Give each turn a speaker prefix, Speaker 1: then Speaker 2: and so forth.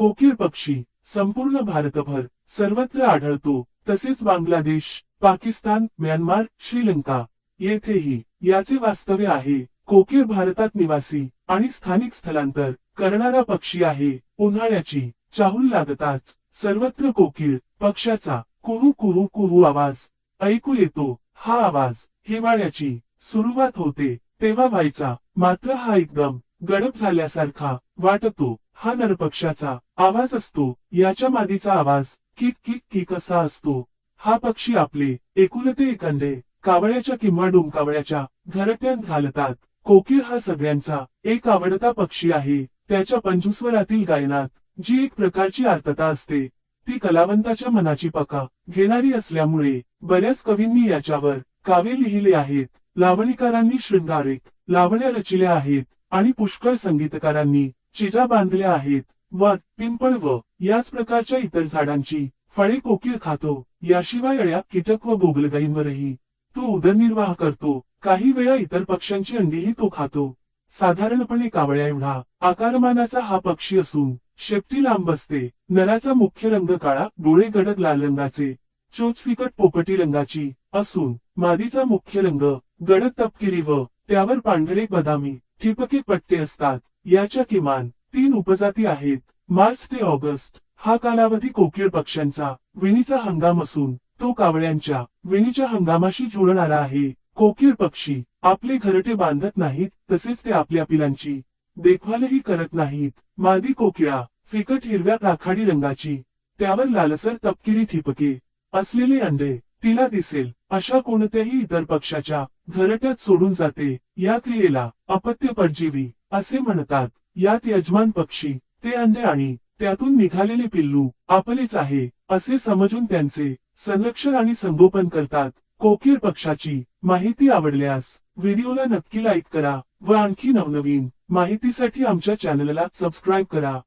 Speaker 1: कोकिळ पक्षी संपूर्ण भारतभर सर्वत्र आढळतो. तसेच बांगलादेश पाकिस्तान म्यानमार श्रीलंका येथेही याचे वास्तव्य आहे. कोकिळ भारतात निवासी आणि स्थानिक स्थलांतर करणारा पक्षी आहे. उन्हाळ्याची चाहूल लागताच सर्वत्र कोकिळ पक्षाचा कुहू कुहू कुहू आवाज ऐकू येतो. हा आवाज हिवाळ्याची सुरुवात होते तेव्हा व्हायचा. मात्र हा एकदम गडप झाल्यासारखा वाटतो. हा नरपक्षाचा आवाज असतो. याच्या मादीचा आवाज किक किक किक असा असतो. हा पक्षी आपले एकुलते एक अंडे कावळ्याच्या किंवा डोमकावळ्याच्या घरट्यात घालतात. कोकिळ हा सगळ्यांचा एक आवडता पक्षी आहे. त्याच्या पंचस्वरातील गायनात जी एक प्रकारची आर्तता असते ती कलावंताच्या मनाची पका घेणारी असल्यामुळे बऱ्याच कवींनी याच्यावर काव्य लिहिले आहेत. लावणीकारांनी शृंगारिक लावण्या रचिल्या आहेत आणि पुष्कळ संगीतकारांनी चिजा बांधल्या आहेत. व पिंपळ व याच प्रकारच्या इतर झाडांची फळे कोकिळ खातो. याशिवाय अळ्या कीटक व गोगलगाईंवरही तो उदरनिर्वाह करतो. काही वेळा इतर पक्ष्यांची अंडीही तो खातो. साधारणपणे कावळ्या एवढा आकारमानाचा हा पक्षी असून शेपटी लांब असते. नराचा मुख्य रंग काळा डोळे गडद लाल रंगाचे चोच फिकट पोपटी रंगाची असून मादीचा मुख्य रंग गडद तपकिरी व त्यावर पांढरे बदामी ठिपके पट्टे असतात. याच्या किमान तीन उपजाती आहेत. मार्च ते ऑगस्ट हा कालावधी कोकीळ पक्ष्यांचा विणीचा हंगाम असून तो कावळ्यांच्या विणीच्या हंगामाशी जुळणारा आहे. कोकीळ पक्षी आपले घरटे बांधत नाहीत तसेच ते आपल्या पिलांची देखभालही करत नाहीत. मादी कोकिळा फिकट हिरव्या राखाडी रंगाची त्यावर लालसर तपकिरी ठिपके असलेले अंडे तिला दिसेल अशा कोणत्याही इतर पक्षाच्या घरट्यात सोडून जाते. या क्रियेला अपत्य परजीवी असे म्हणतात. यात यजमान पक्षी ते अंडे आणि त्यातून निघालेले पिल्लू आपलेच आहे असे समजून त्यांचे संरक्षण आणि संगोपन करतात. कोकीळ पक्षाची माहिती आवडल्यास व्हिडिओला नक्की लाईक करा व आणखी नवनवीन माहितीसाठी आमच्या चॅनलला सबस्क्राईब करा.